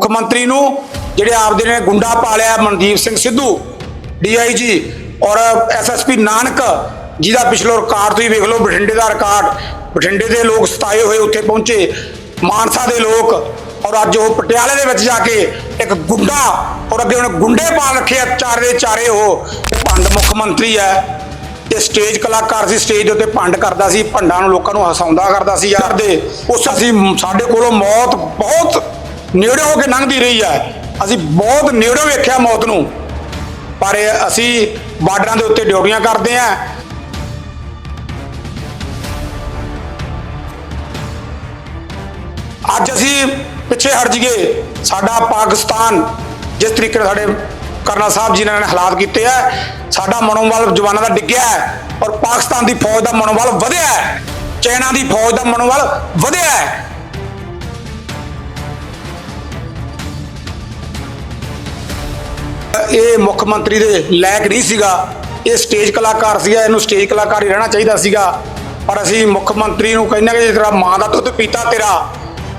ਮੁੱਖ ਮੰਤਰੀ ਨੂੰ, ਜਿਹੜੇ ਆਪਦੇ ਨੇ ਗੁੰਡਾ ਪਾਲਿਆ ਮਨਦੀਪ ਸਿੰਘ ਸਿੱਧੂ ਡੀਆਈਜੀ ਔਰ ਐਸਐਸਪੀ ਨਾਨਕ, ਜਿਹਦਾ ਪਿਛਲਾ ਰਿਕਾਰਡ ਤੁਸੀਂ ਵੇਖ ਲਓ, ਬਠਿੰਡੇ ਦਾ ਰਿਕਾਰਡ, ਬਠਿੰਡੇ ਦੇ ਲੋਕ ਸਤਾਏ ਹੋਏ ਉੱਥੇ ਪਹੁੰਚੇ, ਮਾਨਸਾ ਦੇ ਲੋਕ, ਔਰ ਅੱਜ ਉਹ ਪਟਿਆਲੇ ਦੇ ਵਿੱਚ ਜਾ ਕੇ ਇੱਕ ਗੁੰਡਾ, ਔਰ ਅੱਗੇ ਉਹਨੇ ਗੁੰਡੇ ਪਾਲ ਰੱਖੇ ਚਾਰੇ ਚਾਰੇ ਉਹ ਭੰਡ ਮੁੱਖ ਮੰਤਰੀ ਹੈ, ਤੇ ਸਟੇਜ ਕਲਾਕਾਰ ਸੀ, ਸਟੇਜ ਦੇ ਉੱਤੇ ਭੰਡ ਕਰਦਾ ਸੀ, ਭੰਡਾਂ ਨੂੰ ਲੋਕਾਂ ਨੂੰ ਹਸਾਉਂਦਾ ਕਰਦਾ ਸੀ, ਯਾਰ ਦੇ, ਉਸ ਅਸੀਂ ਸਾਡੇ ਕੋਲੋਂ ਮੌਤ ਬਹੁਤ ਨੇੜੇ ਹੋ ਕੇ ਲੰਘਦੀ ਰਹੀ ਹੈ ਅਸੀਂ ਬਹੁਤ ਨੇੜੇ ਵੇਖਿਆ ਮੌਤ ਨੂੰ। ਪਰ ਅਸੀਂ ਬਾਰਡਰਾਂ ਦੇ ਉੱਤੇ ਡਿਊਟੀਆਂ ਕਰਦੇ ਆਂ। ਅੱਜ ਅਸੀਂ ਪਿੱਛੇ ਹਟ ਜੀਏ ਸਾਡਾ ਪਾਕਿਸਤਾਨ ਜਿਸ ਤਰੀਕੇ ਨਾਲ ਸਾਡੇ ਕਰਨਲ ਸਾਹਿਬ ਜੀ ਨੇ ਹਾਲਾਤ ਕੀਤੇ ਆ, ਸਾਡਾ ਮਨੋਬਲ ਜਵਾਨਾਂ ਦਾ ਡਿੱਗਿਆ ਹੈ ਔਰ ਪਾਕਿਸਤਾਨ ਦੀ ਫੌਜ ਦਾ ਮਨੋਬਲ ਵਧਿਆ ਹੈ। ਚਾਈਨਾ ਦੀ ਫੌਜ ਦਾ ਮਨੋਬਲ ਵਧਿਆ ਹੈ। ਇਹ ਮੁੱਖ ਮੰਤਰੀ ਦੇ ਲਾਇਕ ਨਹੀਂ ਸੀਗਾ। ਇਹ ਸਟੇਜ ਕਲਾਕਾਰ ਸੀਗਾ, ਇਹਨੂੰ ਸਟੇਜ ਕਲਾਕਾਰ ਹੀ ਰਹਿਣਾ ਚਾਹੀਦਾ ਸੀਗਾ। ਪਰ ਅਸੀਂ ਮੁੱਖ ਮੰਤਰੀ ਨੂੰ ਕਹਿੰਦੇ ਕਿ ਜੇ ਤੇਰਾ ਮਾਂ ਦਾ ਦੁੱਧ ਪੀਤਾ ਤੇਰਾ,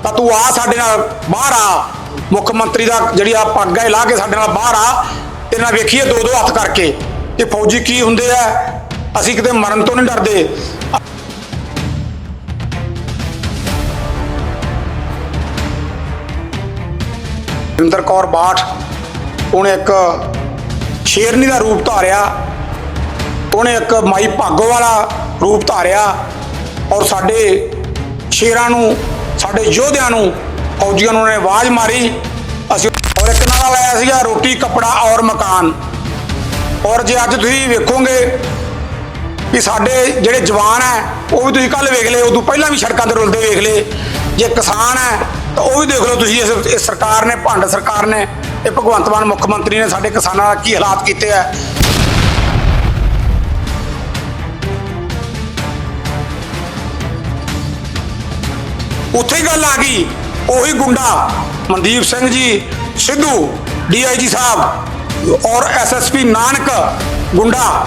ਤਾਂ ਤੂੰ ਆ ਸਾਡੇ ਨਾਲ ਬਾਹਰ ਆ। ਮੁੱਖ ਮੰਤਰੀ ਦਾ ਜਿਹੜੀ ਆ ਪੱਗ ਹੈ ਲਾ ਕੇ ਸਾਡੇ ਨਾਲ ਬਾਹਰ ਆ। ਤੇਰੇ ਨਾਲ ਵੇਖੀਏ ਦੋ ਦੋ ਹੱਥ ਕਰਕੇ ਕਿ ਫੌਜੀ ਕੀ ਹੁੰਦੇ ਆ। ਅਸੀਂ ਕਿਤੇ ਮਰਨ ਤੋਂ ਨਹੀਂ ਡਰਦੇ। ਇੰਦਰ ਕੌਰ ਬਾਠ ਉਹਨੇ ਇੱਕ ਸ਼ੇਰਨੀ ਦਾ ਰੂਪ ਧਾਰਿਆ, ਉਹਨੇ ਇੱਕ ਮਾਈ ਭਾਗੋ ਵਾਲਾ ਰੂਪ ਧਾਰਿਆ ਔਰ ਸਾਡੇ ਸ਼ੇਰਾਂ ਨੂੰ, ਸਾਡੇ ਯੋਧਿਆਂ ਨੂੰ, ਫੌਜੀਆਂ ਨੂੰ ਉਹਨੇ ਆਵਾਜ਼ ਮਾਰੀ। ਅਸੀਂ ਔਰ ਇੱਕ ਨਾਰਾ ਲਾਇਆ ਸੀਗਾ, ਰੋਟੀ, ਕੱਪੜਾ ਔਰ ਮਕਾਨ। ਔਰ ਜੇ ਅੱਜ ਤੁਸੀਂ ਵੇਖੋਗੇ ਕਿ ਸਾਡੇ ਜਿਹੜੇ ਜਵਾਨ ਹੈ, ਉਹ ਵੀ ਤੁਸੀਂ ਕੱਲ ਵੇਖ ਲਏ, ਉਦੋਂ ਪਹਿਲਾਂ ਵੀ ਸੜਕਾਂ ਤੇ ਰੁਲਦੇ ਵੇਖ ਲਏ। ਜੇ ਕਿਸਾਨ ਹੈ, ਤਾਂ ਉਹ ਵੀ ਦੇਖ ਲਓ ਤੁਸੀਂ, ਇਸ ਇਸ ਸਰਕਾਰ ਨੇ, ਭੰਡ ਸਰਕਾਰ ਨੇ ਇਹ ਭਗਵੰਤ ਮਾਨ ਮੁੱਖ ਮੰਤਰੀ ਨੇ ਸਾਡੇ ਕਿਸਾਨਾਂ ਦਾ ਕੀ ਹਾਲਾਤ ਕੀਤੇ ਆ? ਉੱਥੇ ਗੱਲ ਆ ਗਈ। ਉਹੀ ਗੁੰਡਾ ਮਨਦੀਪ ਸਿੰਘ ਜੀ, ਸਿੱਧੂ, ਡੀਆਈਜੀ ਸਾਹਿਬ ਔਰ ਐਸਐਸਪੀ ਨਾਨਕ ਗੁੰਡਾ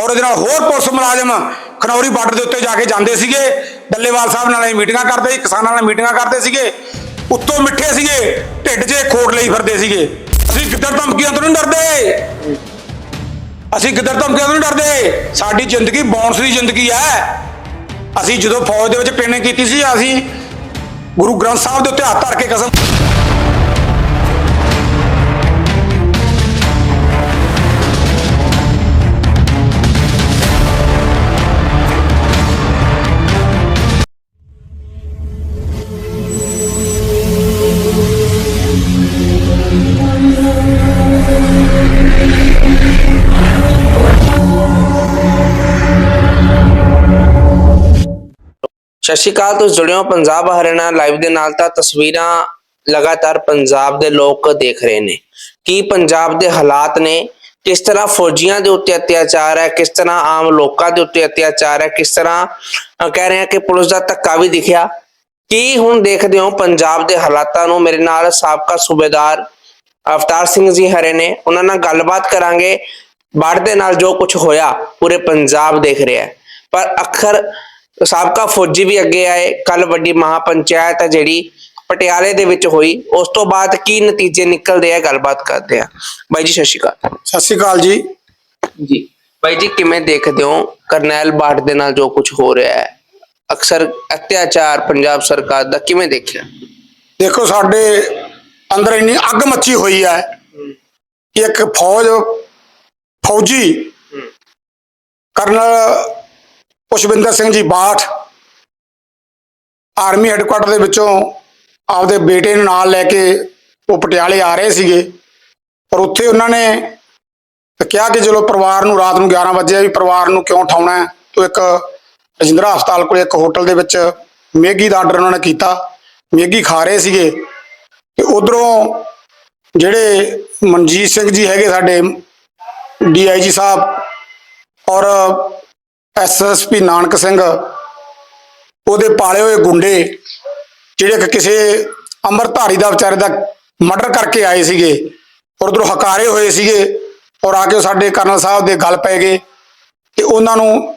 ਔਰ ਇਹਦੇ ਨਾਲ ਹੋਰ ਪੁਲਿਸ ਮੁਲਾਜ਼ਮ ਖਨੌਰੀ ਬਾਰਡਰ ਦੇ ਉੱਤੇ ਜਾ ਕੇ ਜਾਂਦੇ ਸੀਗੇ। ਡੱਲੇਵਾਲ ਸਾਹਿਬ ਨਾਲ ਮੀਟਿੰਗਾਂ ਕਰਦੇ ਸੀ, ਕਿਸਾਨਾਂ ਨਾਲ ਮੀਟਿੰਗਾਂ ਕਰਦੇ ਸੀਗੇ। ਉੱਤੋਂ ਮਿੱਠੇ ਸੀਗੇ, ਢਿੱਡ 'ਚ ਖੋੜ ਲਈ ਫਿਰਦੇ ਸੀਗੇ। ਅਸੀਂ ਗਿੱਦੜ ਧਮਕੀਆਂ ਤੋਂ ਨਹੀਂ ਡਰਦੇ? ਅਸੀਂ ਗਿੱਦੜ ਧਮਕੀਆਂ ਤੋਂ ਨਹੀਂ ਡਰਦੇ? ਸਾਡੀ ਜ਼ਿੰਦਗੀ ਬੌਂਸ ਦੀ ਜ਼ਿੰਦਗੀ ਹੈ। ਅਸੀਂ ਜਦੋਂ ਫੌਜ ਦੇ ਵਿੱਚ ਟ੍ਰੇਨਿੰਗ ਕੀਤੀ ਸੀ, ਅਸੀਂ ਗੁਰੂ ਗ੍ਰੰਥ ਸਾਹਿਬ ਦੇ ਉੱਤੇ ਹੱਥ ਧਰ ਕੇ ਕਸਮ ਸਤਿ ਸ਼੍ਰੀ ਅਕਾਲ, ਤੁਸੀਂ ਜੁੜੇ ਹੋ ਪੰਜਾਬ ਹਰਿਆਣਾ ਲਾਈਵ ਦੇ ਨਾਲ। ਤਾਂ ਤਸਵੀਰਾਂ ਲਗਾਤਾਰ ਪੰਜਾਬ ਦੇ ਲੋਕ ਦੇਖ ਰਹੇ ਨੇ। ਕੀ ਪੰਜਾਬ ਦੇ ਹਾਲਾਤ ਨੇ? ਕਿਸ ਤਰ੍ਹਾਂ ਫੌਜੀਆਂ ਦੇ ਉੱਤੇ ਅਤਿਆਚਾਰ ਹੈ? ਕਿਸ ਤਰ੍ਹਾਂ ਆਮ ਲੋਕਾਂ ਦੇ ਉੱਤੇ ਅਤਿਆਚਾਰ ਹੈ? ਕਿਸ ਤਰ੍ਹਾਂ ਕਹਿ ਰਹੇ ਆ ਕਿ ਪੁਲਿਸ ਦਾ ਧੱਕਾ ਵੀ ਦਿਖਿਆ। ਕੀ ਹੁਣ ਦੇਖਦੇ ਹੋ ਪੰਜਾਬ ਦੇ ਹਾਲਾਤਾਂ ਨੂੰ? ਮੇਰੇ ਨਾਲ ਸਾਬਕਾ ਸੂਬੇਦਾਰ ਅਵਤਾਰ ਸਿੰਘ ਜੀ ਹਰੇ ਨੇ। ਉਹਨਾਂ ਨਾਲ ਗੱਲਬਾਤ ਕਰਾਂਗੇ। ਬਾੜ ਦੇ ਨਾਲ ਜੋ ਕੁਝ ਹੋਇਆ, ਪੂਰੇ ਪੰਜਾਬ ਦੇਖ ਰਿਹਾ ਪਰ ਅਖਰ ਸਾਬਕਾ ਫੌਜੀ ਵੀ ਅੱਗੇ ਆਏ ਕੱਲ ਵੱਡੀ ਮਹਾਪੰਚਾਇਤ ਹੈ ਜਿਹੜੀ ਪਟਿਆਲੇ ਦੇ ਵਿੱਚ ਹੋਈ ਉਸ ਤੋਂ ਬਾਅਦ ਕੀ ਨਤੀਜੇ ਨਿਕਲਦੇ ਆ ਗੱਲਬਾਤ ਕਰਦੇ ਆ। ਬਾਈ ਜੀ ਸਤਿ ਸ਼੍ਰੀ ਅਕਾਲ। ਸਤਿ ਸ਼੍ਰੀ ਅਕਾਲ ਜੀ। ਜੀ ਬਾਈ ਜੀ ਕਿਵੇਂ ਦੇਖਦੇ ਹੋ ਕਰਨੈਲ ਬਾੜ ਦੇ ਨਾਲ ਜੋ ਕੁਝ ਹੋ ਰਿਹਾ ਹੈ? ਅਕਸਰ ਅਤਿਆਚਾਰ ਪੰਜਾਬ ਸਰਕਾਰ ਦਾ ਕਿਵੇਂ ਦੇਖਿਆ? ਦੇਖੋ ਸਾਡੇ ਅੰਦਰ ਇੰਨੀ ਅੱਗ ਮੱਚੀ ਹੋਈ ਹੈ ਕਿ ਇੱਕ ਫੌਜ ਫੌਜੀ colonel Pushpinder Singh ji Bath army headquarter ਦੇ ਵਿੱਚੋਂ ਆਪਦੇ ਬੇਟੇ ਨੂੰ ਨਾਲ ਲੈ ਕੇ ਉਹ ਪਟਿਆਲੇ ਆ ਰਹੇ ਸੀਗੇ। ਪਰ ਉੱਥੇ ਉਹਨਾਂ ਨੇ ਕਿਹਾ ਕਿ ਚਲੋ ਪਰਿਵਾਰ ਨੂੰ ਰਾਤ ਨੂੰ 11 ਵਜੇ ਵੀ ਪਰਿਵਾਰ ਨੂੰ ਕਿਉਂ ਉਠਾਉਣਾ ਹੈ? ਤੋ ਇੱਕ ਰਜਿੰਦਰਾ ਹਸਪਤਾਲ ਕੋਲ ਇੱਕ ਹੋਟਲ ਦੇ ਵਿੱਚ ਮੈਗੀ ਦਾ ਆਰਡਰ ਉਹਨਾਂ ਨੇ ਕੀਤਾ। ਮੈਗੀ ਖਾ ਰਹੇ ਸੀਗੇ। ਤੇ ਉਧਰੋਂ ਜਿਹੜੇ ਮਨਜੀਤ ਸਿੰਘ ਜੀ ਹੈਗੇ ਸਾਡੇ ਡੀਆਈਜੀ ਸਾਹਿਬ ਔਰ ਐਸਐਸਪੀ ਨਾਨਕ ਸਿੰਘ, ਉਹਦੇ ਪਾਲੇ ਹੋਏ ਗੁੰਡੇ, ਜਿਹੜੇ ਕਿ ਕਿਸੇ ਅੰਮ੍ਰਿਤਧਾਰੀ ਦਾ ਵਿਚਾਰੇ ਦਾ ਮਰਡਰ ਕਰਕੇ ਆਏ ਸੀਗੇ, ਔਰ ਉਧਰੋਂ ਹਕਾਰੇ ਹੋਏ ਸੀਗੇ, ਔਰ ਆ ਕੇ ਸਾਡੇ ਕਰਨਲ ਸਾਹਿਬ ਦੇ ਗੱਲ ਪੈ ਗਏ, ਤੇ ਉਹਨਾਂ ਨੂੰ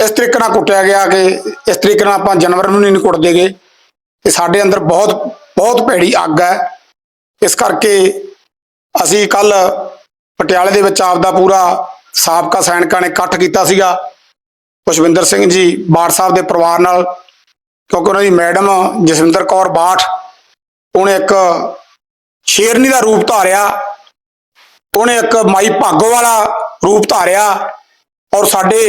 ਇਸ ਤਰੀਕੇ ਨਾਲ ਕੁੱਟਿਆ ਗਿਆ ਕਿ ਇਸ ਤਰੀਕੇ ਨਾਲ ਆਪਾਂ ਜਾਨਵਰ ਨੂੰ ਨਹੀਂ ਕੁੱਟਦੇ ਗਏ ਤੇ ਸਾਡੇ ਅੰਦਰ ਬਹੁਤ ਬਹੁਤ ਭੈੜੀ ਅੱਗ ਹੈ। ਇਸ ਕਰਕੇ ਅਸੀਂ ਕੱਲ ਪਟਿਆਲੇ ਦੇ ਵਿੱਚ ਆਪਦਾ ਪੂਰਾ ਸਾਬਕਾ ਸੈਨਿਕਾਂ ਨੇ ਇਕੱਠ ਕੀਤਾ ਸੀਗਾ। ਪੁਸ਼ਵਿੰਦਰ ਸਿੰਘ ਜੀ ਬਾਠ ਸਾਹਿਬ ਦੇ ਪਰਿਵਾਰ ਨਾਲ, ਕਿਉਂਕਿ ਉਹਨਾਂ ਦੀ ਮੈਡਮ ਜਸਵਿੰਦਰ ਕੌਰ ਬਾਠ, ਉਹਨੇ ਇੱਕ ਸ਼ੇਰਨੀ ਦਾ ਰੂਪ ਧਾਰਿਆ, ਉਹਨੇ ਇੱਕ ਮਾਈ ਭਾਗੋ ਵਾਲਾ ਰੂਪ ਧਾਰਿਆ ਔਰ ਸਾਡੇ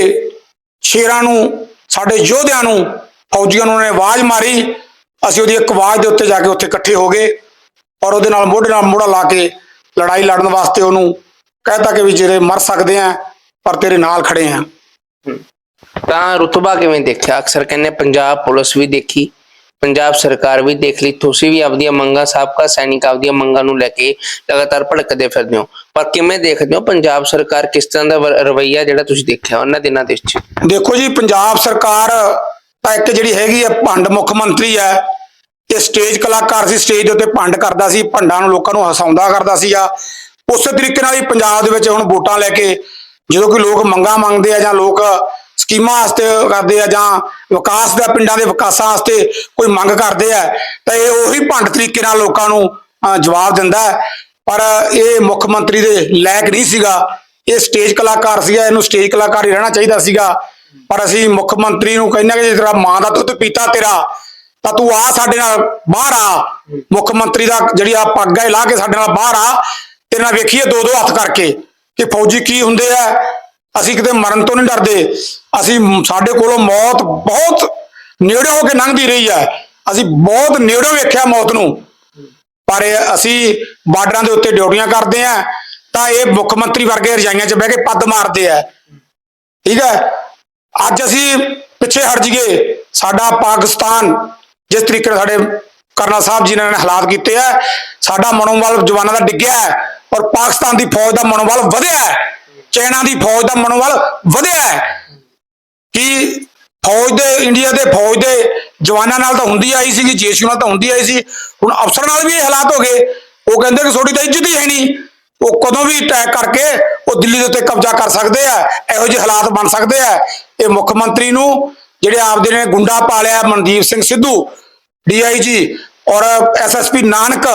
ਸ਼ੇਰਾਂ ਨੂੰ, ਸਾਡੇ ਯੋਧਿਆਂ ਨੂੰ, ਫੌਜੀਆਂ ਨੂੰ ਉਹਨੇ ਆਵਾਜ਼ ਮਾਰੀ, ਅਸੀਂ ਉਹਦੀ ਇੱਕ ਆਵਾਜ਼ ਦੇ ਉੱਤੇ ਜਾ ਕੇ ਉੱਥੇ ਇਕੱਠੇ ਹੋ ਗਏ ਔਰ ਉਹਦੇ ਨਾਲ ਮੋਢੇ ਨਾਲ ਮੋਢਾ ਲਾ ਕੇ ਲੜਾਈ ਲੜਨ ਵਾਸਤੇ ਉਹਨੂੰ ਕਹਿਤਾ ਕਿ ਵੀ ਜਿਹੜੇ ਮਰ ਸਕਦੇ ਆ, ਪਰ ਤੇਰੇ ਨਾਲ ਖੜੇ ਆ। ਤਾਂ ਰੁਤਬਾ ਕਿਵੇਂ ਦੇਖਿਆ? ਅਕਸਰ ਕਹਿੰਦੇ ਪੰਜਾਬ ਪੁਲਿਸ ਵੀ ਦੇਖੀ, ਪੰਜਾਬ ਸਰਕਾਰ ਵੀ ਦੇਖ ਲਈ, ਤੁਸੀਂ ਵੀ ਆਪਦੀਆਂ ਮੰਗਾਂ, ਸਾਬਕਾ ਸੈਨਿਕ ਆਪਦੀਆਂ ਮੰਗਾਂ ਨੂੰ ਲੈ ਕੇ ਲਗਾਤਾਰ ਭੜਕਦੇ ਫਿਰਦੇ ਹੋ। ਪਰ ਕਿਵੇਂ ਦੇਖਦੇ ਹੋ ਪੰਜਾਬ ਸਰਕਾਰ ਕਿਸ ਤਰ੍ਹਾਂ ਦਾ ਵ- ਜਿਹੜਾ ਤੁਸੀਂ ਦੇਖਿਆ ਉਹਨਾਂ ਦਿਨਾਂ ਦੇ ਵਿੱਚ? ਦੇਖੋ ਜੀ, ਪੰਜਾਬ ਸਰਕਾਰ ਤਾਂ ਇੱਕ ਜਿਹੜੀ ਹੈਗੀ ਹੈ ਭੰਡ ਮੁੱਖ ਮੰਤਰੀ ਹੈ ਇਹ ਸਟੇਜ ਕਲਾਕਾਰ ਸੀ, ਸਟੇਜ ਦੇ ਉੱਤੇ ਭੰਡ ਕਰਦਾ ਸੀ, ਭੰਡਾਂ ਨੂੰ ਲੋਕਾਂ ਨੂੰ ਹਸਾਉਂਦਾ ਕਰਦਾ ਸੀਗਾ। ਉਸੇ ਤਰੀਕੇ ਨਾਲ ਹੀ ਪੰਜਾਬ ਦੇ ਵਿੱਚ ਹੁਣ ਵੋਟਾਂ ਲੈ ਕੇ ਜਦੋਂ ਕੋਈ ਲੋਕ ਮੰਗਾਂ ਮੰਗਦੇ ਆ ਜਾਂ ਲੋਕ ਸਕੀਮਾਂ ਵਾਸਤੇ ਕਰਦੇ ਆ ਜਾਂ ਵਿਕਾਸ ਦਾ ਪਿੰਡਾਂ ਦੇ ਵਿਕਾਸਾਂ ਵਾਸਤੇ ਕੋਈ ਮੰਗ ਕਰਦੇ ਆ, ਤਾਂ ਇਹ ਉਹੀ ਭੰਡ ਤਰੀਕੇ ਨਾਲ ਲੋਕਾਂ ਨੂੰ ਜਵਾਬ ਦਿੰਦਾ ਪਰ ਇਹ ਮੁੱਖ ਮੰਤਰੀ ਦੇ ਲਾਇਕ ਨਹੀਂ ਸੀਗਾ। ਇਹ ਸਟੇਜ ਕਲਾਕਾਰ ਸੀਗਾ, ਇਹਨੂੰ ਸਟੇਜ ਕਲਾਕਾਰ ਹੀ ਰਹਿਣਾ ਚਾਹੀਦਾ ਸੀਗਾ। ਪਰ ਅਸੀਂ ਮੁੱਖ ਮੰਤਰੀ ਨੂੰ ਕਹਿੰਦੇ ਕਿ ਜੇ ਤੇਰਾ ਮਾਂ ਦਾ ਦੁੱਧ ਪੀਤਾ ਤੇਰਾ, ਤਾਂ ਤੂੰ ਆ ਸਾਡੇ ਨਾਲ ਬਾਹਰ ਆ। ਮੁੱਖ ਮੰਤਰੀ ਦਾ ਜਿਹੜੀ ਆ ਪੱਗ ਹੈ ਲਾ ਕੇ ਸਾਡੇ ਨਾਲ ਬਾਹਰ ਆ। ਤੇਰੇ ਨਾਲ ਵੇਖੀਏ ਦੋ ਦੋ ਹੱਥ ਕਰਕੇ ਕਿ ਫੌਜੀ ਕੀ ਹੁੰਦੇ ਆ ਅਸੀਂ ਕਿਤੇ ਮਰਨ ਤੋਂ ਨਹੀਂ ਡਰਦੇ। ਅਸੀਂ ਸਾਡੇ ਕੋਲੋਂ ਮੌਤ ਬਹੁਤ ਨੇੜੇ ਹੋ ਕੇ ਲੰਘਦੀ ਰਹੀ ਹੈ। ਅਸੀਂ ਬਹੁਤ ਨੇੜੇ ਵੇਖਿਆ ਮੌਤ ਨੂੰ। ਪਰ ਅਸੀਂ ਬਾਰਡਰਾਂ ਦੇ ਉੱਤੇ ਡਿਊਟੀਆਂ ਕਰਦੇ ਆ ਤਾਂ ਇਹ ਮੁੱਖ ਮੰਤਰੀ ਵਰਗੇ ਰਜਾਈਆਂ 'ਚ ਬਹਿ ਕੇ ਪੱਦ ਮਾਰਦੇ ਆ। ਠੀਕ ਹੈ? ਅੱਜ ਅਸੀਂ ਪਿੱਛੇ ਹਟ ਜਾਈਏ। ਸਾਡਾ ਪਾਕਿਸਤਾਨ ਜਿਸ ਤਰੀਕੇ ਨਾਲ ਸਾਡੇ ਕਰਨਲ ਸਾਹਿਬ ਜੀ ਨੇ ਹਾਲਾਤ ਕੀਤੇ ਆ, ਸਾਡਾ ਮਨੋਬਲ ਜਵਾਨਾਂ ਦਾ ਡਿੱਗਿਆ ਹੈ ਔਰ ਪਾਕਿਸਤਾਨ ਦੀ ਫੌਜ ਦਾ ਮਨੋਬਲ ਵਧਿਆ ਹੈ। ਚਾਈਨਾ ਦੀ ਫੌਜ ਦਾ ਮਨੋਬਲ ਵਧਿਆ ਹੈ। ਕਿ ਫੌਜ ਦੇ, ਇੰਡੀਆ ਦੇ ਫੌਜ ਦੇ ਜਵਾਨਾਂ ਨਾਲ ਤਾਂ ਹੁੰਦੀ ਆਈ ਸੀਗੀ, ਜੇਸ਼ੂ ਨਾਲ ਤਾਂ ਹੁੰਦੀ ਆਈ ਸੀ। ਹੁਣ ਅਫਸਰ ਨਾਲ ਵੀ ਇਹ ਹਾਲਾਤ ਹੋ ਗਏ। ਉਹ ਕਹਿੰਦੇ ਕਿ ਤੁਹਾਡੀ ਤਾਂ ਇੱਜ਼ਤ ਹੀ ਹੈ ਨਹੀਂ। ਉਹ ਕਦੋਂ ਵੀ ਅਟੈਕ ਕਰਕੇ ਉਹ ਦਿੱਲੀ ਦੇ ਉੱਤੇ ਕਬਜ਼ਾ ਕਰ ਸਕਦੇ ਆ, ਇਹੋ ਜਿਹੇ ਹਾਲਾਤ ਬਣ ਸਕਦੇ ਆ। ਇਹ ਮੁੱਖ ਮੰਤਰੀ ਨੂੰ ਜਿਹੜੇ ਆਪਦੇ ਨੇ ਗੁੰਡਾ ਪਾਲਿਆ, ਮਨਦੀਪ ਸਿੰਘ ਸਿੱਧੂ, ਡੀਆਈਜੀ ਔਰ ਐਸਐਸਪੀ ਨਾਨਕ,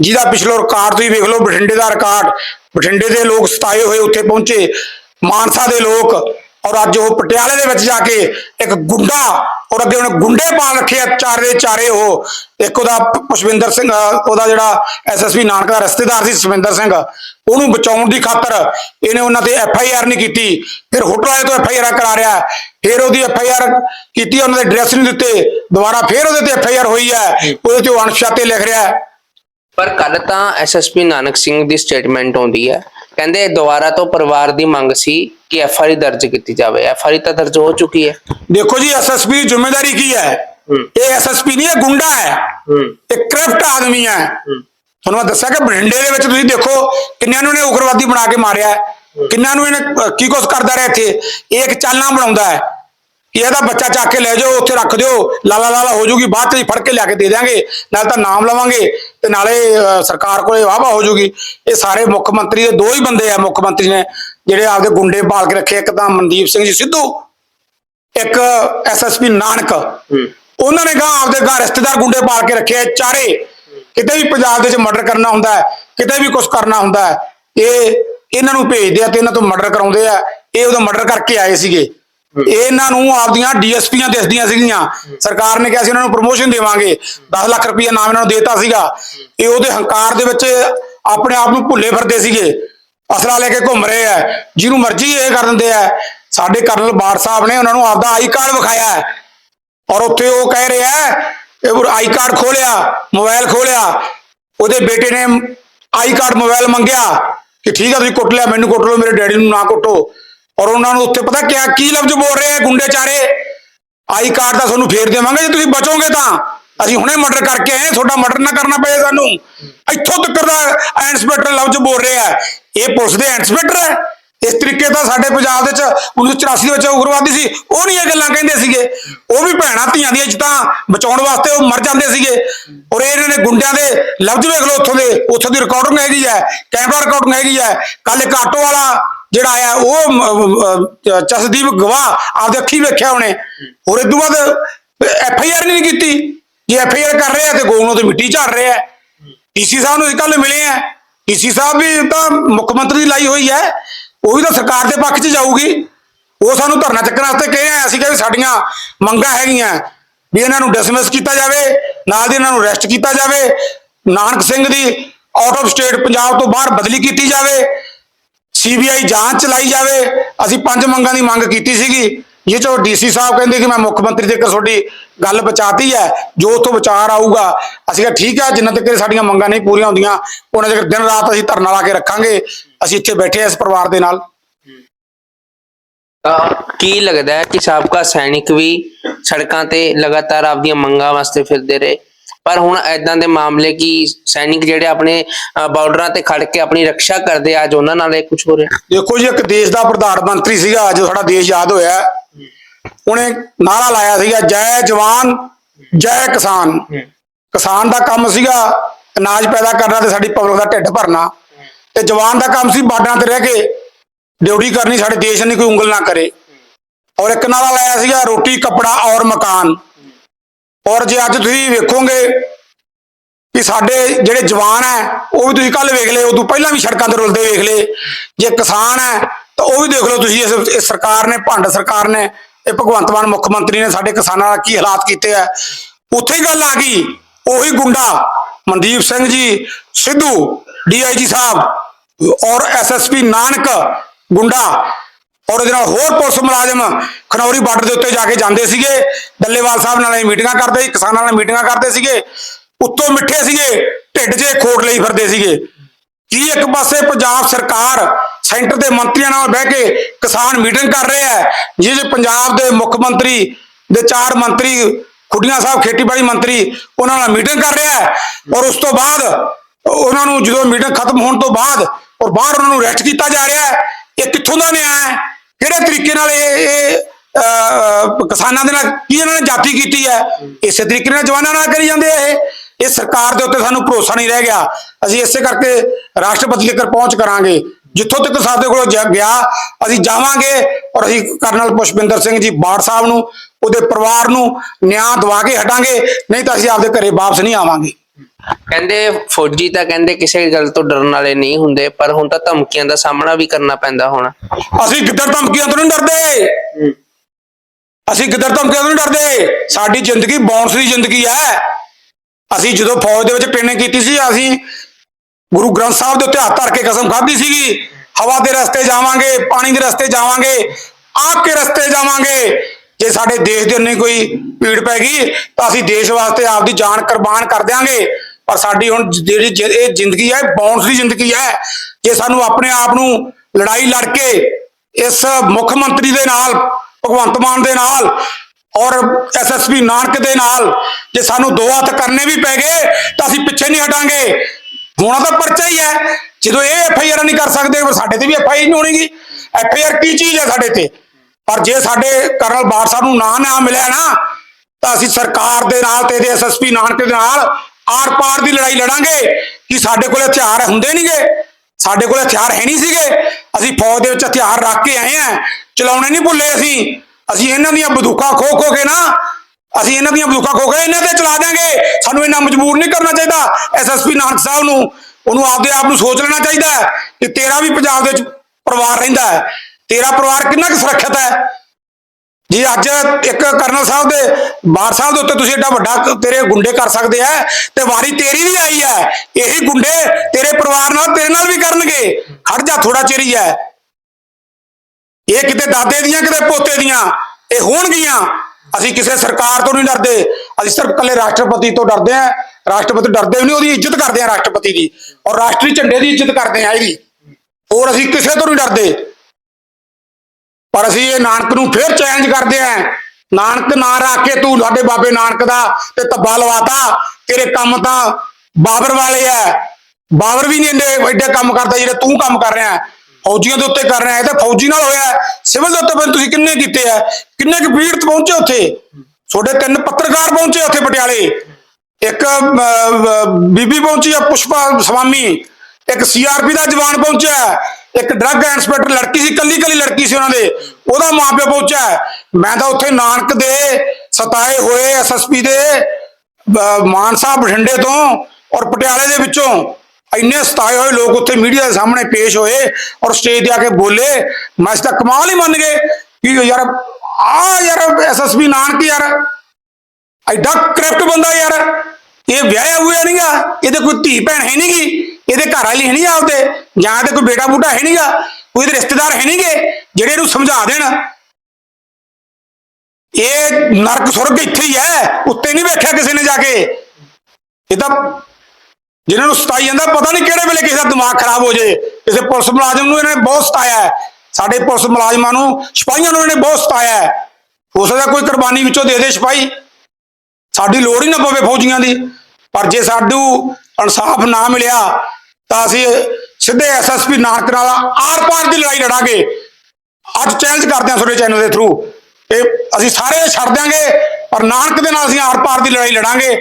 ਜਿਹਦਾ ਪਿਛਲੋ ਰਿਕਾਰਡ ਤੁਸੀਂ ਵੇਖ ਲਓ, ਬਠਿੰਡੇ ਦਾ ਰਿਕਾਰਡ ਬਠਿੰਡੇ ਦੇ ਲੋਕ ਸਤਾਏ ਹੋਏ ਉੱਥੇ ਪਹੁੰਚੇ, ਮਾਨਸਾ ਦੇ ਲੋਕ ਔਰ ਅੱਜ ਉਹ ਪਟਿਆਲੇ ਦੇ ਵਿੱਚ ਜਾ ਕੇ ਇੱਕ ਗੁੰਡਾ ਔਰ ਅੱਗੇ ਉਹਨੇ ਗੁੰਡੇ ਪਾ ਰੱਖੇ ਚਾਰੇ ਚਾਰੇ ਉਹ। ਇੱਕ ਉਹਦਾ ਪ- ਪੁਸ਼ਪਿੰਦਰ ਸਿੰਘ, ਉਹਦਾ ਜਿਹੜਾ ਐਸਐਸਪੀ ਨਾਨਕ ਦਾ ਰਿਸ਼ਤੇਦਾਰ ਸੀ ਸੁਖਵਿੰਦਰ ਸਿੰਘ, ਉਹਨੂੰ ਬਚਾਉਣ ਦੀ ਖਾਤਰ ਇਹਨੇ ਉਹਨਾਂ ਤੇ ਐਫ ਆਈ ਆਰ ਨਹੀਂ ਕੀਤੀ। ਫਿਰ ਹੋਟਲ ਵਾਲੇ ਤੋਂ ਐਫ ਆਈ ਆਰ ਕਰਾ ਰਿਹਾ ਫਿਰ ਉਹਦੀ ਐਫ ਆਈ ਆਰ ਕੀਤੀ, ਉਹਨਾਂ ਦੇ ਐਡਰੈਸ ਨਹੀਂ ਦਿੱਤੇ। ਦੁਬਾਰਾ ਫਿਰ ਉਹਦੇ ਤੇ ਐਫ ਆਈ ਆਰ ਹੋਈ ਹੈ। ਉਹਦੇ ਤੇ ਉਹ ਅਣਪਛਾਤੇ ਲਿਖ ਰਿਹਾ ਪਰ ਕੱਲ ਤਾਂ ਐਸਐਸਪੀ ਨਾਨਕ ਸਿੰਘ ਦੀ ਸਟੇਟਮੈਂਟ ਆਉਂਦੀ ਹੈ। ਕਹਿੰਦੇ ਦੁਬਾਰਾ ਤੋਂ ਪਰਿਵਾਰ ਦੀ ਮੰਗ ਸੀ ਕਿ ਐਫਆਈਆਰ ਦਰਜ ਕੀਤੀ ਜਾਵੇ। ਐਫਆਈਆਰ ਤਾਂ ਦਰਜ ਹੋ ਚੁੱਕੀ ਹੈ। ਦੇਖੋ ਜੀ ਐਸਐਸਪੀ ਦੀ ਜ਼ਿੰਮੇਵਾਰੀ ਕੀ ਹੈ। ਇਹ ਐਸਐਸਪੀ ਨਹੀਂ ਇਹ ਗੁੰਡਾ ਹੈ। ਇਹ ਕਰਪਟ ਆਦਮੀ ਹੈ। ਤੁਹਾਨੂੰ ਮੈਂ ਦੱਸਿਆ ਕਿ ਬਠਿੰਡੇ ਦੇ ਵਿੱਚ ਤੁਸੀਂ ਦੇਖੋ ਕਿੰਨਿਆਂ ਨੂੰ ਇਹਨੇ ਉਗਰਵਾਦੀ ਬਣਾ ਕੇ ਮਾਰਿਆ। ਕਿੰਨਿਆਂ ਨੂੰ ਇਹਨੇ ਕੀ ਕੁਛ ਕਰਦਾ ਰਿਹਾ ਇੱਥੇ? ਇਹ ਇੱਕ ਚਾਲਨਾ ਬਣਾਉਂਦਾ ਹੈ। ਕਿ ਇਹਦਾ ਬੱਚਾ ਚੱਕ ਕੇ ਲੈ ਜਾਓ ਉੱਥੇ ਰੱਖ ਦਿਓ ਲਾਲਾ ਲਾਲਾ ਹੋ ਜੂਗੀ ਬਾਅਦ ਚ ਹੀ ਫੜ ਕੇ ਲਿਆ ਕੇ ਦੇ ਦਿਆਂਗੇ। ਨਾਲ ਤਾਂ ਨਾਮ ਲਵਾਂਗੇ ਤੇ ਨਾਲੇ ਸਰਕਾਰ ਕੋਲੇ ਵਾਹਵਾ ਹੋ ਜੂਗੀ। ਇਹ ਸਾਰੇ ਮੁੱਖ ਮੰਤਰੀ ਦੇ ਦੋ ਹੀ ਬੰਦੇ ਆ ਮੁੱਖ ਮੰਤਰੀ ਨੇ ਜਿਹੜੇ ਆਪਦੇ ਗੁੰਡੇ ਪਾਲ ਕੇ ਰੱਖੇ ਇੱਕ ਤਾਂ ਮਨਦੀਪ ਸਿੰਘ ਜੀ ਸਿੱਧੂ ਇੱਕ ਐਸਐਸਪੀ ਨਾਨਕ। ਉਹਨਾਂ ਨੇ ਗਾਂ ਆਪਦੇ ਗਾਂ ਰਿਸ਼ਤੇਦਾਰ ਗੁੰਡੇ ਪਾਲ ਕੇ ਰੱਖੇ ਚਾਰੇ। ਕਿਤੇ ਵੀ ਪੰਜਾਬ ਦੇ ਵਿੱਚ ਮਰਡਰ ਕਰਨਾ ਹੁੰਦਾ ਹੈ ਕਿਤੇ ਵੀ ਕੁਝ ਕਰਨਾ ਹੁੰਦਾ ਹੈ ਇਹ ਇਹਨਾਂ ਨੂੰ ਭੇਜਦੇ ਆ ਤੇ ਇਹਨਾਂ ਤੋਂ ਮਰਡਰ ਕਰਾਉਂਦੇ ਆ। ਇਹ ਉਹਦਾ ਮਰਡਰ ਕਰਕੇ ਆਏ ਸੀਗੇ। ਇਹਨਾਂ ਨੂੰ ਆਪਦੀਆਂ ਡੀਐਸਪੀਆਂ ਦਿਸਦੀਆਂ ਸੀਗੀਆਂ। ਸਰਕਾਰ ਨੇ ਕਿਹਾ ਸੀ ਇਹਨਾਂ ਨੂੰ ਪ੍ਰੋਮੋਸ਼ਨ ਦੇਵਾਂਗੇ। 10 ਲੱਖ ਰੁਪਏ ਨਾਮ ਇਹਨਾਂ ਨੂੰ ਦੇਤਾ ਸੀਗਾ। ਇਹ ਉਹਦੇ ਹੰਕਾਰ ਦੇ ਵਿੱਚ ਆਪਣੇ ਆਪ ਨੂੰ ਭੁੱਲੇ ਫਿਰਦੇ ਸੀਗੇ। ਅਸਲਾ ਲੈ ਕੇ ਘੁੰਮ ਰਹੇ ਆ। ਜਿਹਨੂੰ ਮਰਜ਼ੀ ਇਹ ਕਰ ਦਿੰਦੇ ਆ। ਸਾਡੇ ਕਰਨਲ ਬਾੜ ਸਾਹਿਬ ਨੇ ਉਹਨਾਂ ਨੂੰ ਆਪਦਾ ਆਈ ਕਾਰਡ ਵਿਖਾਇਆ ਹੈ। ਔਰ ਉੱਥੇ ਉਹ ਕਹਿ ਰਿਹਾ ਹੈ ਇਹ ਆਈ ਕਾਰਡ ਖੋਲਿਆ, ਮੋਬਾਈਲ ਖੋਲਿਆ। ਉਹਦੇ ਬੇਟੇ ਨੇ ਆਈ ਕਾਰਡ ਮੋਬਾਈਲ ਮੰਗਿਆ ਕਿ ਠੀਕ ਆ, ਤੁਸੀਂ ਕੁੱਟ ਲਿਆ, ਮੈਨੂੰ ਕੁੱਟ ਲਓ, ਮੇਰੇ ਡੈਡੀ ਨੂੰ ਨਾ ਕੁੱਟੋ। ਔਰ ਉਹਨਾਂ ਨੂੰ ਉੱਥੇ ਪਤਾ ਕਿਆ ਕੀ ਲਫ਼ਜ਼ ਬੋਲ ਰਹੇ ਆ ਗੁੰਡੇ ਚਾਰੇ? ਆਈ ਕਾਰਡ ਤਾਂ ਤੁਹਾਨੂੰ ਫੇਰ ਦੇਵਾਂਗੇ, ਜੇ ਤੁਸੀਂ ਬਚੋਗੇ ਤਾਂ। ਅਸੀਂ ਹੁਣੇ ਮਰਡਰ ਕਰਕੇ ਆਏ ਤੁਹਾਡਾ ਮਰਡਰ ਨਾ ਕਰਨਾ ਪਏ ਸਾਨੂੰ। ਇੱਥੋਂ ਤੱਕ ਦਾ ਇੰਸਪੈਕਟਰ ਲਫ਼ਜ਼ ਬੋਲ ਰਿਹਾ ਇਹ ਪੁਲਿਸ ਦੇ ਇੰਸਪੈਕਟਰ ਹੈ। ਇਸ ਤਰੀਕੇ ਤਾਂ ਸਾਡੇ ਪੰਜਾਬ ਦੇ ਵਿੱਚ 1984 ਦੇ ਵਿੱਚ ਉਗਰਵਾਦੀ ਸੀ। ਉਹ ਨਹੀਂ ਇਹ ਗੱਲਾਂ ਕਹਿੰਦੇ ਸੀਗੇ। ਉਹ ਵੀ ਭੈਣਾਂ ਧੀਆਂ ਦੀਆਂ ਇੱਜ਼ਤਾਂ ਬਚਾਉਣ ਵਾਸਤੇ ਉਹ ਮਰ ਜਾਂਦੇ ਸੀਗੇ। ਔਰ ਇਹਨਾਂ ਨੇ ਗੁੰਡਿਆਂ ਦੇ ਲਫ਼ਜ਼ ਵੇਖ ਲਓ ਉੱਥੋਂ ਦੇ। ਉੱਥੋਂ ਦੀ ਰਿਕਾਰਡਿੰਗ ਹੈਗੀ ਹੈ। ਕੈਮਰਾ ਰਿਕਾਰਡਿੰਗ ਹੈਗੀ ਹੈ। ਕੱਲ ਇੱਕ ਆਟੋ ਵਾਲਾ ਜਿਹੜਾ ਆ ਉਹ ਚਸਦੀਪ ਗਵਾਹ ਆਪਦੇ ਅੱਖੀ ਵੇਖਿਆ ਉਹਨੇ। ਹੋਰ ਇਦੋਂ ਬਾਅਦ ਐਫ ਆਈ ਆਰ ਨਹੀਂ ਕੀਤੀ। ਜੇ ਐਫ ਆਈ ਆਰ ਕਰ ਰਿਹਾ ਤੇ ਗੋਲ ਨੂੰ ਤੇ ਮਿੱਟੀ ਝਾੜ ਰਿਹਾ। ਡੀਸੀ ਸਾਹਿਬ ਨੂੰ ਕੱਲ ਮਿਲੇ ਆ। ਡੀਸੀ ਸਾਹਿਬ ਵੀ ਤਾਂ ਮੁੱਖ ਮੰਤਰੀ ਦੀ ਲਾਈ ਹੋਈ ਹੈ। ਉਹ ਵੀ ਤਾਂ ਸਰਕਾਰ ਦੇ ਪੱਖ 'ਚ ਜਾਊਗੀ। ਉਹ ਸਾਨੂੰ ਧਰਨਾ ਚੱਕਣ ਵਾਸਤੇ ਕਹਿ ਆ ਅਸੀਂ ਕਿਹਾ ਵੀ ਸਾਡੀਆਂ ਮੰਗਾਂ ਹੈਗੀਆਂ। ਵੀ ਇਹਨਾਂ ਨੂੰ ਡਿਸਮਿਸ ਕੀਤਾ ਜਾਵੇ, ਨਾਲ ਦੀ ਇਹਨਾਂ ਨੂੰ ਅਰੈਸਟ ਕੀਤਾ ਜਾਵੇ। ਨਾਨਕ ਸਿੰਘ ਦੀ ਆਊਟ ਆਫ ਸਟੇਟ ਪੰਜਾਬ ਤੋਂ ਬਾਹਰ ਬਦਲੀ ਕੀਤੀ ਜਾਵੇ। ਸੀਬੀਆਈ ਜਾਂਚ ਚਲਾਈ ਜਾਵੇ। ਅਸੀਂ ਪੰਜ ਮੰਗਾਂ ਦੀ ਮੰਗ ਕੀਤੀ ਸੀਗੀ। ਇਹ ਚੋ ਡੀਸੀ ਸਾਹਿਬ ਕਹਿੰਦੇ ਕਿ ਮੈਂ ਮੁੱਖ ਮੰਤਰੀ ਦੇ ਤੁਹਾਡੀ ਗੱਲ ਪਹੁੰਚਾਤੀ ਹੈ। ਜੋ ਉਥੋਂ ਵਿਚਾਰ ਆਊਗਾ, ਅਸੀਂ ਕਿਹਾ ਠੀਕ ਹੈ ਜਿੰਨਾ ਤੱਕ ਸਾਡੀਆਂ ਮੰਗਾਂ ਨਹੀਂ ਪੂਰੀਆਂ ਹੁੰਦੀਆਂ, ਉਹਨਾਂ ਤੱਕ ਦਿਨ ਰਾਤ ਅਸੀਂ ਧਰਨਾ ਲਾ ਕੇ ਰੱਖਾਂਗੇ। ਅਸੀਂ ਇੱਥੇ ਬੈਠੇ ਹਾਂ ਇਸ ਪਰਿਵਾਰ ਦੇ ਨਾਲ। ਕੀ ਲੱਗਦਾ ਹੈ ਕਿ ਸਾਬਕਾ ਸੈਨਿਕ ਵੀ ਸੜਕਾਂ ਤੇ ਲਗਾਤਾਰ ਆਪਦੀਆਂ ਮੰਗਾਂ ਵਾਸਤੇ ਫਿਰਦੇ ਰਹੇ? ਪਰ ਹੁਣ ਐਦਾਂ ਦੇ ਮਾਮਲੇ ਕੀ ਸੈਨਿਕ ਜਿਹੜੇ ਆਪਣੇ ਬਾਰਡਰਾਂ ਤੇ ਖੜ ਕੇ ਆਪਣੀ ਰੱਖਿਆ ਕਰਦੇ ਆ, ਅੱਜ ਉਹਨਾਂ ਨਾਲ ਇਹ ਕੁਝ ਹੋ ਰਿਹਾ? ਦੇਖੋ ਜੀ ਇੱਕ ਦੇਸ਼ ਦਾ ਪ੍ਰਧਾਨ ਮੰਤਰੀ ਸੀਗਾ ਜੋ ਸਾਡਾ ਦੇਸ਼ ਯਾਦ ਹੋਇਆ। ਉਹਨੇ ਨਾਰਾ ਲਾਇਆ ਸੀਗਾ ਜੈ ਜਵਾਨ ਜੈ ਕਿਸਾਨ। ਕਿਸਾਨ ਦਾ ਕੰਮ ਸੀਗਾ ਅਨਾਜ ਪੈਦਾ ਕਰਨਾ ਤੇ ਸਾਡੀ ਪਬਲਿਕ ਦਾ ਢਿੱਡ ਭਰਨਾ। ਤੇ ਜਵਾਨ ਦਾ ਕੰਮ ਸੀ ਬਾਰਡਰਾਂ ਤੇ ਰਹਿ ਕੇ ਡਿਊਟੀ ਕਰਨੀ ਸਾਡੇ ਦੇਸ਼ ਨੇ ਕੋਈ ਉਂਗਲ ਨਾ ਕਰੇ। ਔਰ ਇੱਕ ਨਾਰਾ ਲਾਇਆ ਸੀਗਾ ਰੋਟੀ ਕੱਪੜਾ ਔਰ ਮਕਾਨ। ਔਰ ਜੇ ਅੱਜ ਤੁਸੀਂ ਵੇਖੋਗੇ ਕਿ ਸਾਡੇ ਜਿਹੜੇ ਜਵਾਨ ਹੈ, ਉਹ ਵੀ ਤੁਸੀਂ ਕੱਲ ਵੇਖ ਲਏ, ਉਦੋਂ ਪਹਿਲਾਂ ਵੀ ਸੜਕਾਂ ਤੇ ਰੁਲਦੇ ਵੇਖ ਲਏ। ਜੇ ਕਿਸਾਨ ਹੈ, ਤਾਂ ਉਹ ਵੀ ਦੇਖ ਲਓ ਤੁਸੀਂ ਇਸ ਸਰਕਾਰ ਨੇ, ਭੰਡ ਸਰਕਾਰ ਨੇ, ਇਹ ਭਗਵੰਤ ਮਾਨ ਮੁੱਖ ਮੰਤਰੀ ਨੇ ਸਾਡੇ ਕਿਸਾਨਾਂ ਦਾ ਕੀ ਹਾਲਾਤ ਕੀਤੇ ਆ। ਉੱਥੇ ਹੀ ਗੱਲ ਆ ਗਈ, ਉਹੀ ਗੁੰਡਾ ਮਨਦੀਪ ਸਿੰਘ ਜੀ, ਸਿੱਧੂ ਡੀਆਈਜੀ ਸਾਹਿਬ ਔਰ ਐਸਐਸਪੀ ਨਾਨਕ ਗੁੰਡਾ ਔਰ ਇਹਦੇ ਨਾਲ ਹੋਰ ਪੁਲਿਸ ਮੁਲਾਜ਼ਮ ਖਨੌਰੀ ਬਾਰਡਰ ਦੇ ਉੱਤੇ ਜਾ ਕੇ ਜਾਂਦੇ ਸੀਗੇ ਦੱਲੇਵਾਲ ਸਾਹਿਬ ਨਾਲ ਮੀਟਿੰਗਾਂ ਕਰਦੇ ਸੀ, ਕਿਸਾਨਾਂ ਨਾਲ ਮੀਟਿੰਗਾਂ ਕਰਦੇ ਸੀਗੇ, ਉੱਤੋਂ ਮਿੱਠੇ ਸੀਗੇ, ਢਿੱਡ 'ਚ ਖੋਟ ਲਈ ਫਿਰਦੇ ਸੀਗੇ। ਕੀ ਇੱਕ ਪਾਸੇ ਪੰਜਾਬ ਸਰਕਾਰ ਸੈਂਟਰ ਦੇ ਮੰਤਰੀਆਂ ਨਾਲ ਬਹਿ ਕੇ ਕਿਸਾਨ ਮੀਟਿੰਗ ਕਰ ਰਿਹਾ ਹੈ ਜਿਹਦੇ ਪੰਜਾਬ ਦੇ ਮੁੱਖ ਮੰਤਰੀ ਦੇ ਚਾਰ ਮੰਤਰੀ, ਖੁੱਡੀਆਂ ਸਾਹਿਬ, ਖੇਤੀਬਾੜੀ ਮੰਤਰੀ, ਉਹਨਾਂ ਨਾਲ ਮੀਟਿੰਗ ਕਰ ਰਿਹਾ ਹੈ ਔਰ ਉਸ ਤੋਂ ਬਾਅਦ ਉਹਨਾਂ ਨੂੰ ਜਦੋਂ ਮੀਟਿੰਗ ਖਤਮ ਹੋਣ ਤੋਂ ਬਾਅਦ ਔਰ ਬਾਹਰ ਉਹਨਾਂ ਨੂੰ ਅਰੈਸਟ ਕੀਤਾ ਜਾ ਰਿਹਾ ਹੈ, ਇਹ ਕਿੱਥੋਂ ਦਾ ਨਿਆਂ ਹੈ? ਕਿਹੜੇ ਤਰੀਕੇ ਨਾਲ ਇਹ ਇਹ ਅਹ, ਕਿਸਾਨਾਂ ਦੇ ਨਾਲ ਕੀ ਇਹਨਾਂ ਨੇ ਜਾਤੀ ਕੀਤੀ ਹੈ? ਇਸੇ ਤਰੀਕੇ ਨਾਲ ਜਵਾਨਾਂ ਨਾਲ ਕਰੀ ਜਾਂਦੇ ਆ ਇਹ। ਇਹ ਸਰਕਾਰ ਦੇ ਉੱਤੇ ਸਾਨੂੰ ਭਰੋਸਾ ਨਹੀਂ ਰਹਿ ਗਿਆ। ਅਸੀਂ ਇਸੇ ਕਰਕੇ ਰਾਸ਼ਟਰਪਤੀ ਤੱਕ ਪਹੁੰਚ ਕਰਾਂਗੇ। ਜਿੱਥੋਂ ਤੱਕ ਸਾਡੇ ਕੋਲ ਜ- ਗਿਆ ਅਸੀਂ ਜਾਵਾਂਗੇ ਔਰ ਅਸੀਂ ਕਰਨਲ ਪੁਸ਼ਪਿੰਦਰ ਸਿੰਘ ਜੀ ਬਾੜ ਸਾਹਿਬ ਨੂੰ ਉਹਦੇ ਪਰਿਵਾਰ ਨੂੰ ਨਿਆਂ ਦਵਾ ਕੇ ਹਟਾਂਗੇ। ਨਹੀਂ ਤਾਂ ਅਸੀਂ ਆਪਦੇ ਘਰੇ ਵਾਪਸ ਨਹੀਂ ਆਵਾਂਗੇ। ਕਹਿੰਦੇ ਫੌਜੀ ਤਾਂ ਕਹਿੰਦੇ ਕਿਸੇ ਗੱਲ ਤੋਂ ਡਰਨ ਵਾਲੇ ਨਹੀਂ ਹੁੰਦੇ, ਪਰ ਹੁਣ ਤਾਂ ਧਮਕੀਆਂ ਦਾ ਸਾਹਮਣਾ ਵੀ ਕਰਨਾ ਪੈਂਦਾ ਹੁਣ। ਅਸੀਂ ਗਿੱਦੜ ਧਮਕੀਆਂ ਤੋਂ ਨਹੀਂ ਡਰਦੇ? ਅਸੀਂ ਗਿੱਦੜ ਧਮਕੀਆਂ ਤੋਂ ਨਹੀਂ ਡਰਦੇ? ਸਾਡੀ ਜ਼ਿੰਦਗੀ ਬੌਂਸ ਦੀ ਜ਼ਿੰਦਗੀ ਹੈ। ਅਸੀਂ ਜਦੋਂ ਫੌਜ ਦੇ ਵਿੱਚ ਟ੍ਰੇਨਿੰਗ ਕੀਤੀ ਸੀ, ਅਸੀਂ ਗੁਰੂ ਗ੍ਰੰਥ ਸਾਹਿਬ ਦੇ ਉੱਤੇ ਹੱਥ ਧਰ ਕੇ ਕਸਮ ਖਾਧੀ ਸੀਗੀ। ਹਵਾ ਦੇ ਰਸਤੇ ਜਾਵਾਂਗੇ, ਪਾਣੀ ਦੇ ਰਸਤੇ ਜਾਵਾਂਗੇ ਆਪ ਕੇ ਰਸਤੇ ਜਾਵਾਂਗੇ। ਜੇ ਸਾਡੇ ਦੇਸ਼ ਦੇ ਉੱਤੇ ਕੋਈ ਭੀੜ ਪੈ ਗਈ, ਤਾਂ ਅਸੀਂ ਦੇਸ਼ ਵਾਸਤੇ ਆਪਦੀ ਜਾਨ ਕੁਰਬਾਨ ਕਰ ਦਿਆਂਗੇ। ਪਰ ਸਾਡੀ ਹੁਣ ਜਿਹੜੀ ਇਹ ਜ਼ਿੰਦਗੀ ਹੈ ਬੌਂਸ ਦੀ ਜ਼ਿੰਦਗੀ ਹੈ। ਜੇ ਸਾਨੂੰ ਆਪਣੇ ਆਪ ਨੂੰ ਲੜਾਈ ਲੜ ਕੇ ਇਸ ਮੁੱਖ ਮੰਤਰੀ ਦੇ ਨਾਲ, ਭਗਵੰਤ ਮਾਨ ਦੇ ਨਾਲ ਔਰ ਐਸਐਸਪੀ ਨਾਨਕ ਦੇ ਨਾਲ ਜੇ ਸਾਨੂੰ ਦੋ ਹੱਥ ਕਰਨੇ ਵੀ ਪੈ ਗਏ, ਤਾਂ ਅਸੀਂ ਪਿੱਛੇ ਨਹੀਂ ਹਟਾਂਗੇ। ਹੋਣਾ ਤਾਂ ਪਰਚਾ ਹੀ ਹੈ। ਜਦੋਂ ਇਹ ਐਫਆਈਆਰ ਨਹੀਂ ਕਰ ਸਕਦੇ, ਸਾਡੇ ਤੇ ਵੀ ਐਫਆਈਆਰ ਨਹੀਂ ਹੋਣੀਗੀ। ਐਫਆਈਆਰ ਕੀ ਚੀਜ਼ ਹੈ ਸਾਡੇ ਤੇ? ਪਰ ਜੇ ਸਾਡੇ ਕਰਨਲ ਬਾੜ ਸਾਹਿਬ ਨੂੰ ਨਾ ਨਾ ਮਿਲਿਆ ਨਾ, ਤਾਂ ਅਸੀਂ ਸਰਕਾਰ ਦੇ ਨਾਲ ਤੇ ਇਹਦੇ ਐਸਐਸਪੀ ਨਾਨਕ ਦੇ ਨਾਲ ਆਰ ਪਾਰ ਦੀ ਲੜਾਈ ਲੜਾਂਗੇ, ਕਿ ਸਾਡੇ ਕੋਲ ਹਥਿਆਰ ਹੁੰਦੇ ਨਹੀਂਗੇ ਸਾਡੇ ਕੋਲ ਹਥਿਆਰ ਹੈ ਨਹੀਂ ਸੀਗੇ। ਅਸੀਂ ਫੌਜ ਦੇ ਵਿੱਚ ਹਥਿਆਰ ਰੱਖ ਕੇ ਆਏ ਆ। ਚਲਾਉਣੇ ਨਹੀਂ ਭੁੱਲੇ ਅਸੀਂ। ਅਸੀਂ ਇਹਨਾਂ ਦੀਆਂ ਬੰਦੂਕਾਂ ਖੋ ਖੋ ਕੇ ਨਾ, ਅਸੀਂ ਇਹਨਾਂ ਦੀਆਂ ਬੰਦੂਕਾਂ ਖੋ ਕੇ ਇਹਨਾਂ ਤੇ ਚਲਾ ਦਿਆਂਗੇ। ਸਾਨੂੰ ਇਹਨਾਂ ਮਜਬੂਰ ਨਹੀਂ ਕਰਨਾ ਚਾਹੀਦਾ ਐਸਐਸਪੀ ਨਾਨਕ ਸਾਹਿਬ ਨੂੰ। ਉਹਨੂੰ ਆਪਦੇ ਆਪ ਨੂੰ ਸੋਚ ਲੈਣਾ ਚਾਹੀਦਾ ਹੈ ਕਿ ਤੇਰਾ ਵੀ ਪੰਜਾਬ ਦੇ ਵਿੱਚ ਪਰਿਵਾਰ ਰਹਿੰਦਾ ਹੈ। ਤੇਰਾ ਪਰਿਵਾਰ ਕਿੰਨਾ ਕੁ ਸੁਰੱਖਿਅਤ ਹੈ? ਜੀ ਅੱਜ ਇੱਕ ਕਰਨਲ ਸਾਹਿਬ ਦੇ ਬਾਰ ਸਾਹਿਬ ਦੇ ਉੱਤੇ ਤੁਸੀਂ ਏਡਾ ਵੱਡਾ ਤੇਰੇ ਗੁੰਡੇ ਕਰ ਸਕਦੇ ਆ ਤੇ ਵਾਰੀ ਤੇਰੀ ਵੀ ਆਈ ਹੈ ਇਹੀ ਗੁੰਡੇ ਤੇਰੇ ਪਰਿਵਾਰ ਨਾਲ ਤੇਰੇ ਨਾਲ ਵੀ ਕਰਨਗੇ। ਖੜ ਜਾ ਥੋੜਾ ਚਿਰ ਹੀ ਹੈ ਇਹ ਕਿਤੇ ਦਾਦੇ ਦੀਆਂ, ਕਿਤੇ ਪੋਤੇ ਦੀਆਂ, ਇਹ ਹੋਣਗੀਆਂ। ਅਸੀਂ ਕਿਸੇ ਸਰਕਾਰ ਤੋਂ ਨਹੀਂ ਡਰਦੇ। ਅਸੀਂ ਸਿਰਫ ਇਕੱਲੇ ਰਾਸ਼ਟਰਪਤੀ ਤੋਂ ਡਰਦੇ ਆ ਰਾਸ਼ਟਰਪਤੀ ਡਰਦੇ ਵੀ ਨਹੀਂ, ਉਹਦੀ ਇੱਜ਼ਤ ਕਰਦੇ ਆ ਰਾਸ਼ਟਰਪਤੀ ਦੀ। ਔਰ ਰਾਸ਼ਟਰੀ ਝੰਡੇ ਦੀ ਇੱਜ਼ਤ ਕਰਦੇ ਆ ਇਹਦੀ। ਹੋਰ ਅਸੀਂ ਕਿਸੇ ਤੋਂ ਨਹੀਂ ਡਰਦੇ। ਪਰ ਅਸੀਂ ਇਹ ਨਾਨਕ ਨੂੰ ਫੇਰ ਚੈਲੰਜ ਕਰਦੇ ਆਂ ਨਾਨਕ ਨਾ ਰੱਖ ਕੇ ਤੂੰ ਸਾਡੇ ਬਾਬੇ ਨਾਨਕ ਦਾ ਤੇ ਤੱਬਾ ਲਵਾਤਾ। ਤੇਰੇ ਕੰਮ ਤਾਂ ਬਾਬਰ ਵਾਲੇ ਐ ਬਾਬਰ ਵੀ ਨਹੀਂ ਇੰਨੇ ਐਡੇ ਕੰਮ ਕਰਦਾ ਜਿਹੜੇ ਤੂੰ ਕੰਮ ਕਰ ਰਿਹਾ। ਫੌਜੀਆਂ ਦੇ ਉੱਤੇ ਕਰ ਰਿਹਾ ਇਹ ਤਾਂ ਫੌਜੀ ਨਾਲ ਹੋਇਆ। ਸਿਵਲ ਦੇ ਉੱਤੇ ਫਿਰ ਤੁਸੀਂ ਕਿੰਨੇ ਕੀਤੇ ਆ। ਕਿੰਨੇ ਕੁ ਪੀੜਤ ਪਹੁੰਚੇ ਉੱਥੇ? ਤੁਹਾਡੇ ਤਿੰਨ ਪੱਤਰਕਾਰ ਪਹੁੰਚੇ ਉੱਥੇ ਪਟਿਆਲੇ। ਇੱਕ ਅਮ, ਬੀਬੀ ਪਹੁੰਚੀ ਆ ਪੁਸ਼ਪਾ ਸਵਾਮੀ। ਇੱਕ ਸੀਆਰਪੀ ਦਾ ਜਵਾਨ ਪਹੁੰਚਿਆ। ਇੱਕ ਡਰੱਗ ਇੰਸਪੈਕਟਰ ਲੜਕੀ ਸੀ, ਕੱਲੀ ਕੱਲੀ ਲੜਕੀ ਸੀ ਉਹਨਾਂ ਦੇ। ਉਹਦਾ ਮਾਪਿਓ ਪਹੁੰਚਿਆ ਹੈ। ਮੈਂ ਤਾਂ ਉੱਥੇ ਨਾਨਕ ਦੇ ਸਤਾਏ ਹੋਏ ਐਸਐਸਪੀ ਦੇ ਮਾਨਸਾ ਬਠਿੰਡੇ ਤੋਂ ਔਰ ਪਟਿਆਲੇ ਦੇ ਵਿੱਚੋਂ ਇੰਨੇ ਸਤਾਏ ਹੋਏ ਲੋਕ ਉੱਥੇ ਮੀਡੀਆ ਦੇ ਸਾਹਮਣੇ ਪੇਸ਼ ਹੋਏ ਔਰ ਸਟੇਜ ਤੇ ਆ ਕੇ ਬੋਲੇ। ਮੈਂ ਇਸ ਦਾ ਕਮਾਲ ਹੀ ਮੰਨ ਗਏ ਕਿ ਯਾਰ ਆ ਯਾਰ ਐਸਐਸਪੀ ਨਾਨਕ ਯਾਰ, ਐਡਾ ਕਰਪਟ ਬੰਦਾ ਯਾਰ। ਇਹ ਵਿਆਹਿਆ ਹੋਇਆ ਨਹੀਂਗਾ ਇਹਦੇ ਕੋਈ ਧੀ ਭੈਣ ਹੈ ਨਹੀਂਗੀ ਇਹਦੇ ਘਰ ਵਾਲੀ ਹੈ ਨਹੀਂ ਆਪਦੇ ਜਾਂ ਤੇ ਕੋਈ ਬੇਟਾ ਬੂਟਾ ਹੈ ਨਹੀਂਗਾ ਕੋਈ ਇਹਦੇ ਰਿਸ਼ਤੇਦਾਰ ਹੈ ਨਹੀਂਗੇ ਜਿਹੜੇ ਇਹਨੂੰ ਸਮਝਾ ਦੇਣ। ਇਹ ਨਰਕ ਸੁਰਗ ਇੱਥੇ ਹੀ ਹੈ। ਉੱਤੇ ਨਹੀਂ ਵੇਖਿਆ ਕਿਸੇ ਨੇ ਜਾ ਕੇ। ਇਹ ਤਾਂ ਜਿਨ੍ਹਾਂ ਨੂੰ ਸਤਾਈ ਜਾਂਦਾ, ਪਤਾ ਨਹੀਂ ਕਿਹੜੇ ਵੇਲੇ ਕਿਸੇ ਦਾ ਦਿਮਾਗ ਖਰਾਬ ਹੋ ਜੇ। ਕਿਸੇ ਪੁਲਿਸ ਮੁਲਾਜ਼ਮ ਨੂੰ ਇਹਨਾਂ ਨੇ ਬਹੁਤ ਸਤਾਇਆ ਹੈ। ਸਾਡੇ ਪੁਲਿਸ ਮੁਲਾਜ਼ਮਾਂ ਨੂੰ, ਸਿਪਾਹੀਆਂ ਨੂੰ ਇਹਨਾਂ ਨੇ ਬਹੁਤ ਸਤਾਇਆ ਹੈ। ਹੋ ਸਕਦਾ ਕੋਈ ਕੁਰਬਾਨੀ ਵਿੱਚੋਂ ਦੇ ਦੇ ਸਿਪਾਹੀ। ਸਾਡੀ ਲੋੜ ਹੀ ਨਾ ਪਵੇ ਫੌਜੀਆਂ ਦੀ। ਪਰ ਜੇ ਸਾਡੂ ਇਨਸਾਫ ਨਾ ਮਿਲਿਆ ਤਾਂ ਅਸੀਂ ਸਿੱਧੇ ਐਸਐਸਪੀ ਨਾਨਕ ਨਾਲ ਆਰ-ਪਾਰ ਦੀ ਲੜਾਈ ਲੜਾਂਗੇ। ਅੱਜ ਚੈਲੰਜ ਕਰਦੇ ਹਾਂ ਤੁਹਾਡੇ ਚੈਨਲ ਦੇ ਥਰੂ ਇਹ ਅਸੀਂ ਸਾਰੇ ਛੱਡ ਦਿਆਂਗੇ, ਪਰ ਨਾਨਕ ਦੇ ਨਾਲ ਅਸੀਂ ਆਰ-ਪਾਰ ਦੀ ਲੜਾਈ ਲੜਾਂਗੇ।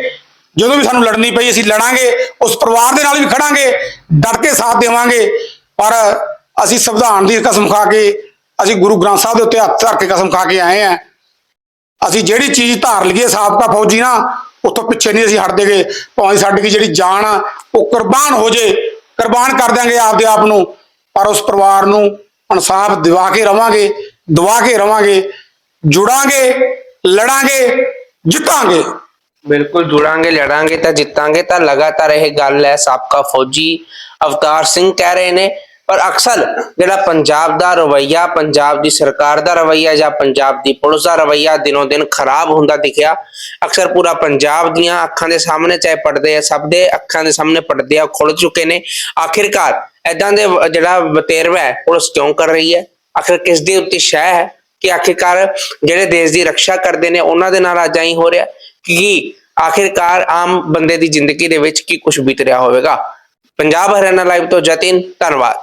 ਜਦੋਂ ਵੀ ਸਾਨੂੰ ਲੜਨੀ ਪਈ, ਅਸੀਂ ਲੜਾਂਗੇ। ਉਸ ਪਰਿਵਾਰ ਦੇ ਨਾਲ ਵੀ ਖੜਾਂਗੇ, ਡਟ ਕੇ ਸਾਥ ਦੇਵਾਂਗੇ। ਪਰ ਅਸੀਂ ਸੰਵਿਧਾਨ ਦੀ ਕਸਮ ਖਾ ਕੇ, ਅਸੀਂ ਗੁਰੂ ਗ੍ਰੰਥ ਸਾਹਿਬ ਦੇ ਉੱਤੇ ਹੱਥ ਧਰ ਕੇ ਕਸਮ ਖਾ ਕੇ ਆਏ ਆਂ ਅਸੀਂ ਜਿਹੜੀ ਚੀਜ਼ ਧਾਰ ਲਈਏ ਸਾਬਕਾ ਫੌਜੀ ਨਾ ਉੱਥੋਂ ਪਿੱਛੇ ਨਹੀਂ ਅਸੀਂ ਹਟਦੇਗੇ ਭਾਵੇਂ ਸਾਡੀ ਜਿਹੜੀ ਜਾਨ ਆ, ਉਹ ਕੁਰਬਾਨ ਹੋ ਜੇ ਕੁਰਬਾਨ ਕਰ ਦਿਆਂਗੇ ਆਪਦੇ ਆਪ ਨੂੰ, ਪਰ ਉਸ ਪਰਿਵਾਰ ਨੂੰ ਇਨਸਾਫ ਦਿਵਾ ਕੇ ਰਵਾਂਗੇ, ਦਵਾ ਕੇ ਰਵਾਂਗੇ, ਜੁੜਾਂਗੇ, ਲੜਾਂਗੇ, ਜਿੱਤਾਂਗੇ। ਬਿਲਕੁਲ ਜੁੜਾਂਗੇ, ਲੜਾਂਗੇ ਤਾਂ ਜਿੱਤਾਂਗੇ ਤਾਂ ਲਗਾਤਾਰ ਇਹ ਗੱਲ ਹੈ, ਸਾਬਕਾ ਫੌਜੀ ਅਵਤਾਰ ਸਿੰਘ ਕਹਿ ਰਹੇ ਨੇ ਪਰ ਅਕਸਰ ਜਿਹੜਾ ਪੰਜਾਬ ਦਾ ਰਵਈਆ, ਪੰਜਾਬ ਦੀ ਸਰਕਾਰ ਦਾ ਰਵਈਆ ਜਾਂ ਪੰਜਾਬ ਦੀ ਪੁਲਿਸ ਦਾ ਰਵਈਆ ਦਿਨੋਂ ਦਿਨ ਖਰਾਬ ਹੁੰਦਾ ਦਿਖਿਆ। ਅਕਸਰ ਪੂਰਾ ਪੰਜਾਬ ਦੀਆਂ ਅੱਖਾਂ ਦੇ ਸਾਹਮਣੇ ਚਾਹੇ ਪੜਦੇ ਆ, ਸਭ ਦੇ ਅੱਖਾਂ ਦੇ ਸਾਹਮਣੇ ਪੜਦੇ ਆ ਖੁੱਲ ਚੁੱਕੇ ਨੇ। ਆਖਿਰਕਾਰ ਐਦਾਂ ਦੇ ਜਿਹੜਾ ਵਤੇਰਵਾ ਹੈ, ਪੁਲਿਸ ਕਿਉਂ ਕਰ ਰਹੀ ਹੈ? ਆਖਿਰ ਕਿਸ ਦੇ ਉੱਤੇ ਸ਼ੈ ਹੈ ਕਿ ਆਖਿਰਕਾਰ ਜਿਹੜੇ ਦੇਸ਼ ਦੀ ਰੱਖਿਆ ਕਰਦੇ ਨੇ, ਉਹਨਾਂ ਦੇ ਨਾਲ ਅੱਜ ਹੋ ਰਿਹਾ ਕਿ ਆਖਿਰਕਾਰ ਆਮ ਬੰਦੇ ਦੀ ਜ਼ਿੰਦਗੀ ਦੇ ਵਿੱਚ ਕੀ ਕੁਝ ਬੀਤ ਰਿਹਾ ਹੋਵੇਗਾ। ਪੰਜਾਬ ਹਰਿਆਣਾ ਲਾਈਵ ਤੋਂ ਜਤਿਨ, ਧੰਨਵਾਦ।